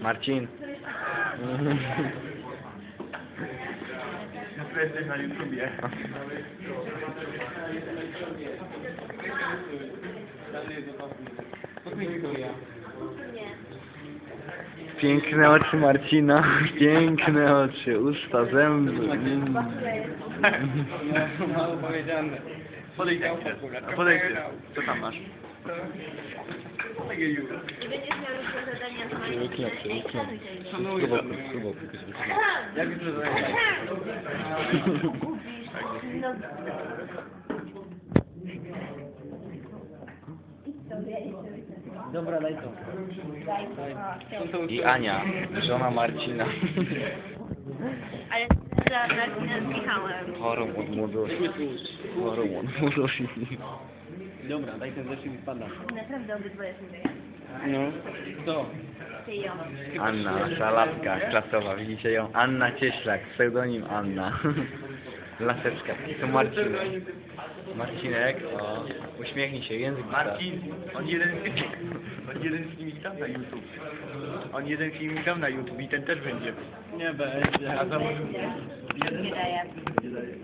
Marcin. Jesteś na YouTubie. Piękne oczy Marcina, piękne oczy, usta, zęby. Mm. Mało powiedziane. Podejdź na chwilę. Podejdź. Co tam masz? Nie będziesz miał już do zadania z moim Przełyknę, przełyknę. Szanuję Spróbuj, to. spróbuj. Jak jutro zajmę? No, Dobra, daj to. I Ania, żona Marcina. ale za Michałem. Chorą od młodości. Chorą od młodości. Dobra, daj ten zeszyt i spada. Naprawdę obydwoje są. No. Co? Ty i on. Anna, szalatka klasowa, widzicie ją? Anna Cieślak, pseudonim Anna. Laseczka. To Marcin. Marcinek, o, uśmiechnij się, język. Marcin, on jeden, on jeden filmik dał na YouTube. On jeden filmik dał na YouTube i ten też będzie. Nie będzie. A za Nie daje.